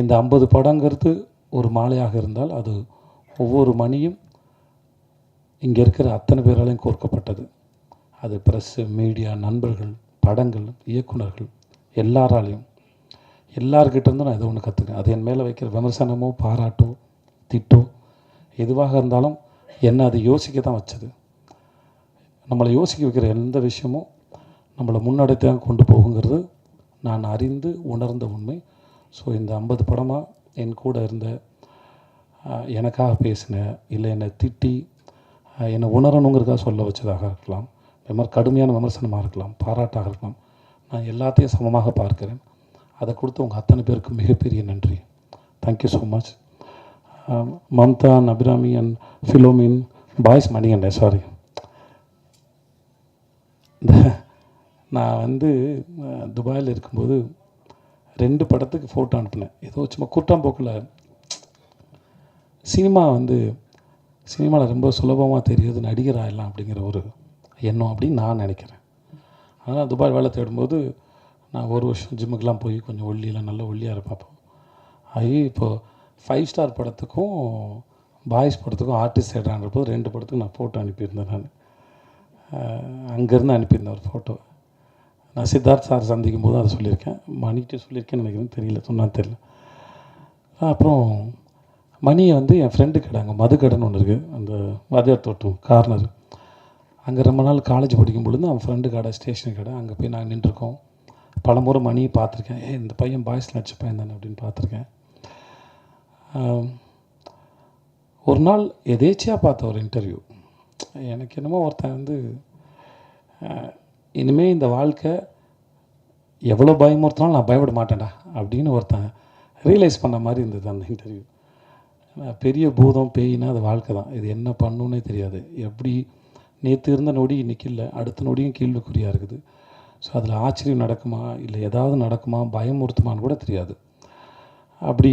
இந்த ஐம்பது படங்கிறது ஒரு மாலையாக இருந்தால் அது ஒவ்வொரு மணியும் இங்கே இருக்கிற அத்தனை பேராலையும் கோர்க்கப்பட்டது. அது ப்ரெஸ்ஸு மீடியா நண்பர்கள் படங்கள் இயக்குனர்கள் எல்லாராலையும். எல்லார்கிட்டேருந்து நான் இதை ஒன்று கற்றுக்கேன் அது என் மேலே வைக்கிற விமர்சனமோ பாராட்டோ திட்டோ எதுவாக இருந்தாலும் என்னை அது யோசிக்க தான் வச்சது. நம்மளை யோசிக்க வைக்கிற எந்த விஷயமும் நம்மளை முன்னெடுத்து கொண்டு போகுங்கிறது நான் அறிந்து உணர்ந்த உண்மை. ஸோ இந்த ஐம்பது படமாக என் கூட இருந்த எனக்காக பேசின இல்லை என்னை திட்டி என்னை உணரணுங்கிறதுக்காக சொல்ல வச்சதாக இருக்கலாம். இது மாதிரி கடுமையான விமர்சனமாக இருக்கலாம் பாராட்டாக இருக்கலாம். நான் எல்லாத்தையும் சமமாக பார்க்கிறேன். அதை கொடுத்து உங்கள் அத்தனை பேருக்கு மிகப்பெரிய நன்றி. Thank you so much Mamta and Abirami and Philomin boys Manikande sorry நான் வந்து துபாயில் இருக்கும்போது ரெண்டு படத்துக்கு ஃபோட்டோ அனுப்பினேன். ஏதோ சும்மா குட்டாம்போக்கில் சினிமா வந்து சினிமாவில் ரொம்ப சுலபமாக தெரியுது நடிகர் எல்லாம் அப்படிங்கிற ஒரு எண்ணம் அப்படின்னு நான் நினைக்கிறேன். அதனால் துபாய் வேலை தேடும்போது நான் ஒரு வருஷம் ஜிம்முக்கெலாம் போய் கொஞ்சம் ஒல்லியெல்லாம் நல்ல ஒல்லியாக இருப்பேன் ஆகி இப்போது ஃபைவ் ஸ்டார் படத்துக்கும் பாய்ஸ் படத்துக்கும் ஆர்டிஸ்ட் தேடுறான்றப்போ ரெண்டு படத்துக்கும் நான் ஃபோட்டோ அனுப்பியிருந்தேன் நான். அங்கேருந்து அனுப்பியிருந்தேன் ஒரு ஃபோட்டோ நான் சித்தார்த் சார் சந்திக்கும் போது அதை சொல்லியிருக்கேன். மணிக்கிட்ட சொல்லியிருக்கேன்னு நினைக்கிறேன். தெரியல. சொன்னால் தெரியல. அப்புறம் மணியை வந்து என் ஃப்ரெண்டு கடை அங்கே மது கடைன்னு ஒன்று இருக்குது அந்த வாத்தியார் தோட்டம் கார்னர் அங்கே ரொம்ப நாள் காலேஜ் படிக்கும் பொழுது அவன் ஃப்ரெண்டு கடை ஸ்டேஷன் கடை. அங்கே போய் நாங்கள் நின்றுருக்கோம். பலமுறை மணியை பார்த்துருக்கேன். ஏ இந்த பையன் பாய்ஸ் நடிச்ச பையன் தானே அப்படின்னு பார்த்துருக்கேன். ஒரு நாள் எதேச்சியாக பார்த்த ஒரு இன்டர்வியூ எனக்கு என்னமோ ஒருத்தன் வந்து இனிமேல் இந்த வாழ்க்கை எவ்வளோ பயமுறுத்தினாலும் நான் பயப்பட மாட்டேன்டா அப்படின்னு ஒருத்தன் ரியலைஸ் பண்ண மாதிரி இருந்தது அந்த இன்டர்வியூ பெரிய பூதம் பேயினா அது வாழ்க்கை தான். இது என்ன பண்ணுன்னே தெரியாது. எப்படி நேற்று இருந்த நொடி இன்றைக்கி இல்லை. அடுத்த நொடியும் கேள்விக்குறியாக இருக்குது. ஸோ அதில் ஆச்சரியம் நடக்குமா? இல்லை ஏதாவது நடக்குமா? பயமுறுத்துமான்னு கூட தெரியாது. அப்படி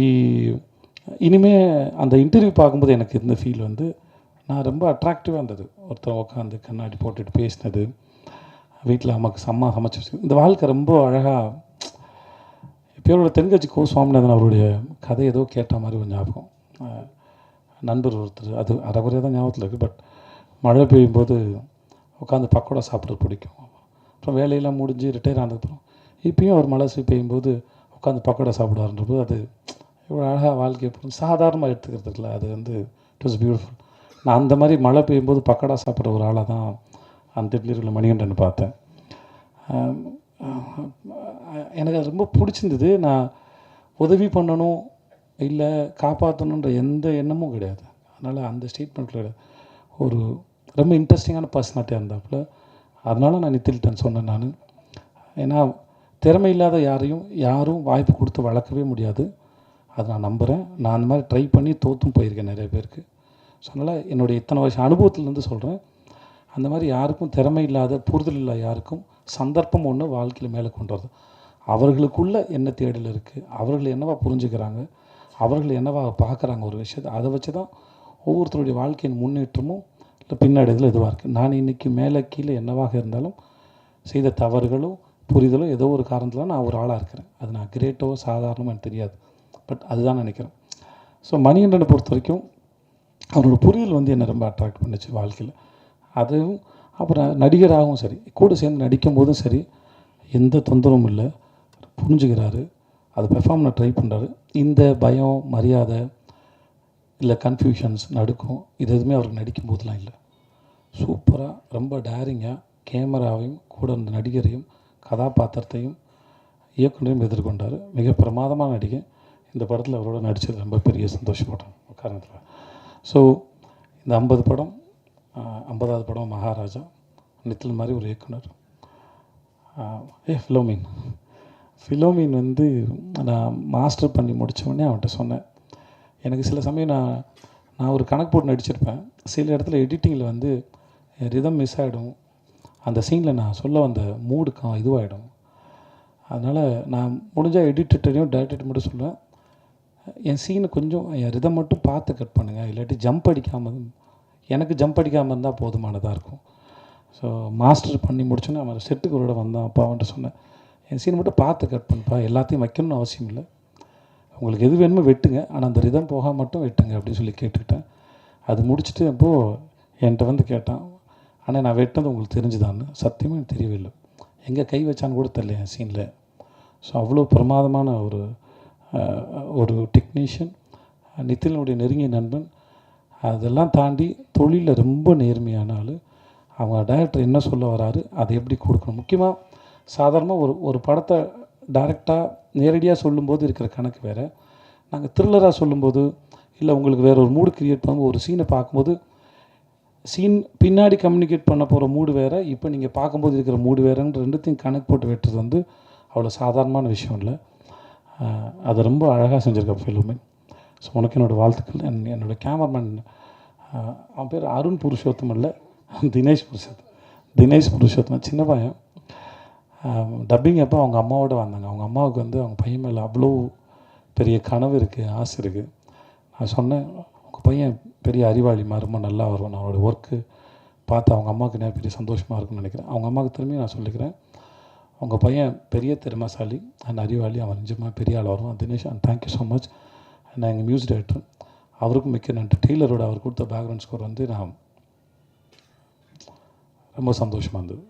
இனிமே அந்த இன்டர்வியூ பார்க்கும்போது எனக்கு இருந்த ஃபீல் வந்து நான் ரொம்ப அட்ராக்டிவாக இருந்தது. ஒருத்தர் உட்காந்து கண்ணாடி போட்டுட்டு பேசினது. வீட்டில் அம்மாக்கு செம்ம சமைச்சு வச்சு இந்த வாழ்க்கை ரொம்ப அழகாக எப்பயோட தென்கட்சி கோ சுவாமிநாதன் அவருடைய கதை ஏதோ கேட்ட மாதிரி ஒரு ஞாபகம். நண்பர் ஒருத்தர் அது அரைகுறையாக தான் ஞாபகத்தில் இருக்குது பட் மழை பெய்யும் போது உட்காந்து பக்கோடா சாப்பிட்றது பிடிக்கும். அப்புறம் வேலையெல்லாம் முடிஞ்சு ரிட்டையர் ஆனதுக்கப்புறம் இப்பயும் ஒரு மழை பெய்யும்போது பெய்யும் போது உட்காந்து பக்கோடா சாப்பிடுவாருன்றபோது அது இவ்வளோ அழகாக வாழ்க்கையை புரிஞ்சு சாதாரணமாக எடுத்துக்கிறது இல்லை. அது வந்து இட் வாஸ் பியூட்டிஃபுல் நான் அந்த மாதிரி மழை பெய்யும்போது பக்கோடா சாப்பிட்ற ஒரு ஆளாக தான் அந்த திடீரில் மணிகண்டன் பார்த்தேன். எனக்கு அது ரொம்ப பிடிச்சிருந்தது. நான் உதவி பண்ணணும் இல்லை காப்பாற்றணுன்ற எந்த எண்ணமும் கிடையாது. அதனால் அந்த ஸ்டேட்மெண்ட்டில் ஒரு ரொம்ப இன்ட்ரெஸ்டிங்கான பர்சனாலிட்டியாக இருந்தாப்புல அதனால் நான் நித்தில்டன் சொன்னேன் நான். ஏன்னா திறமை இல்லாத யாரையும் யாரும் வாய்ப்பு கொடுத்து வளர்க்கவே முடியாது. அதை நான் நம்புகிறேன் நான் அந்த மாதிரி ட்ரை பண்ணி தோற்றும் போயிருக்கேன் நிறைய பேருக்கு. ஸோ அதனால் என்னுடைய இத்தனை வருஷம் அனுபவத்துலேருந்து சொல்கிறேன் அந்த மாதிரி யாருக்கும் திறமை இல்லாத புரிதல் இல்லை யாருக்கும் சந்தர்ப்பம் ஒன்று வாழ்க்கையில் மேலே கொண்டு வருது. அவர்களுக்குள்ள என்ன தேடல் இருக்குது அவர்கள் என்னவா புரிஞ்சுக்கிறாங்க? அவர்கள் என்னவா பார்க்குறாங்க ஒரு விஷயத்தை? அதை வச்சு தான் ஒவ்வொருத்தருடைய வாழ்க்கையின் முன்னேற்றமும் இல்லை பின்னடைதலும் இதுவாக இருக்குது நான் இன்றைக்கி மேலே கீழே என்னவாக இருந்தாலும் செய்த தவறுகளும் புரிதலும் ஏதோ ஒரு காரணத்தில் நான் ஒரு ஆளாக இருக்கிறேன். அது நான் கிரேட்டோ சாதாரணமோ எனக்கு தெரியாது. பட் அதுதான் நினைக்கிறேன். ஸோ மணிகண்டனை பொறுத்த வரைக்கும் அவரோட புரிதல் வந்து என்னை ரொம்ப அட்ராக்ட் பண்ணுச்சு வாழ்க்கையில். அதுவும் அப்புறம் நடிகராகவும் சரி கூட சேர்ந்து நடிக்கும் போதும் சரி எந்த தொந்தரவும் இல்லை. புரிஞ்சுக்கிறாரு. அதை பெர்ஃபார்ம் பண்ண ட்ரை பண்ணுறாரு இந்த பயம் மரியாதை இல்லை கன்ஃபியூஷன்ஸ் நடுக்கும் இது எதுவுமே அவருக்கு நடிக்கும் போதெலாம் இல்லை. சூப்பராக ரொம்ப டேரிங்காக கேமராவையும் கூட இருந்த நடிகரையும் கதாபாத்திரத்தையும் இயக்குனரையும் எதிர்கொண்டார். மிக பிரமாதமான நடிகை இந்த படத்தில் அவரோட நடித்தது ரொம்ப பெரிய சந்தோஷப்பட்டேன். காரணத்தில் ஸோ இந்த ஐம்பது படம் ஐம்பதாவது படம் மகாராஜா நித்தில் மாதிரி ஒரு இயக்குனர். ஏ ஃபிலோமின். ஃபிலோமின் வந்து நான் மாஸ்டர் பண்ணி முடிச்ச உடனே அவன்கிட்ட சொன்னேன். எனக்கு சில சமயம் நான் நான் ஒரு கணக்கு போட்டு நடிச்சிருப்பேன். சில இடத்துல எடிட்டிங்கில் வந்து ரிதம் மிஸ் ஆகிடும் அந்த சீனில் நான் சொல்ல வந்த மூடு கா இதுவாகிடும் அதனால் நான் முடிஞ்சால் எடிட்டர்ட்டையும் டேரக்டர் மட்டும் சொல்லுவேன். என் சீனை கொஞ்சம் என் ரிதம் மட்டும் பார்த்து கட் பண்ணுங்கள் இல்லாட்டி ஜம்ப் அடிக்காமல் எனக்கு ஜம்ப் அடிக்காமல் இருந்தால் போதுமானதாக இருக்கும். ஸோ மாஸ்டர் பண்ணி முடிச்சோன்னே அவன் செட்டுக்கு ஒரு வந்தான். அப்பாவன்ட்டு சொன்னேன் என் சீன் மட்டும் பார்த்து கட் பண்ணுப்பா. எல்லாத்தையும் வைக்கணும்னு அவசியம் இல்லை. உங்களுக்கு எது வேணுமோ வெட்டுங்க. ஆனால் அந்த ரிதம் போக மட்டும் வெட்டுங்க அப்படின்னு சொல்லி கேட்டுக்கிட்டேன். அது முடிச்சுட்டு அப்போது என்கிட்ட வந்து கேட்டான் ஆனால் நான் வெட்டினது உங்களுக்கு தெரிஞ்சுதான்னு. சத்தியமாக எனக்கு தெரியவே இல்லை. எங்கே கை வச்சான்னு கூட தெரியல என் சீனில் ஸோ அவ்வளோ பிரமாதமான ஒரு ஒரு டெக்னீஷியன் நிதினுடைய நெருங்கிய நண்பன் அதெல்லாம் தாண்டி தொழிலில் ரொம்ப நேர்மையான ஆள். அவங்க டைரக்டர் என்ன சொல்ல வராரு அதை எப்படி கொடுக்கணும்? முக்கியமாக சாதாரணமாக ஒரு ஒரு படத்தை டைரெக்டாக நேரடியாக சொல்லும்போது இருக்கிற கணக்கு வேறு. நாங்கள் த்ரில்லராக சொல்லும்போது இல்லை உங்களுக்கு வேறு ஒரு மூடு க்ரியேட் பண்ணும்போது ஒரு சீனை பார்க்கும்போது சீன் பின்னாடி கம்யூனிகேட் பண்ண போகிற மூடு வேறு இப்போ நீங்கள் பார்க்கும்போது இருக்கிற மூடு வேறுன்ற ரெண்டுத்தையும் கணக்கு போட்டு வெட்டுறது வந்து அவ்வளோ சாதாரணமான விஷயம் இல்லை. அதை ரொம்ப அழகாக செஞ்சுருக்க ஃபிலுமே ஸோ உனக்கு என்னோடய வாழ்த்துக்கள். என் என்னோடய கேமராமேன் அவன் பேர் அருண் புருஷோத்தம் இல்லை தினேஷ் புருஷோத்தம். தினேஷ் புருஷோத்தம். சின்ன பையன். டப்பிங் அப்போ அவங்க அம்மாவோட வந்தாங்க. அவங்க அம்மாவுக்கு வந்து அவங்க பையன் மேலே அவ்வளோ பெரிய கனவு இருக்குது ஆசை இருக்குது நான் சொன்னேன் உங்கள் பையன் பெரிய அறிவாளி மாதிரி ரொம்ப நல்லா வருவான். அவனோட ஒர்க்கு பார்த்து அவங்க அம்மாவுக்கு நேரம் பெரிய சந்தோஷமாக இருக்கும்னு நினைக்கிறேன். அவங்க அம்மாவுக்கு திரும்பி நான் சொல்லிக்கிறேன் உங்கள் பையன் பெரிய திறமைசாலி அண்ட் அறிவாளி. அவன் நிஜமாக பெரிய ஆள் வருவான். Dinesh and thank you so much நான் எங்கள் மியூசிக் டைரக்டர் அவருக்கும் மிக்க நன்றி. டெய்லரோட அவர் கொடுத்த பேக்ரவுண்ட் ஸ்கோர் வந்து நான் ரொம்ப சந்தோஷமாக இருந்தது.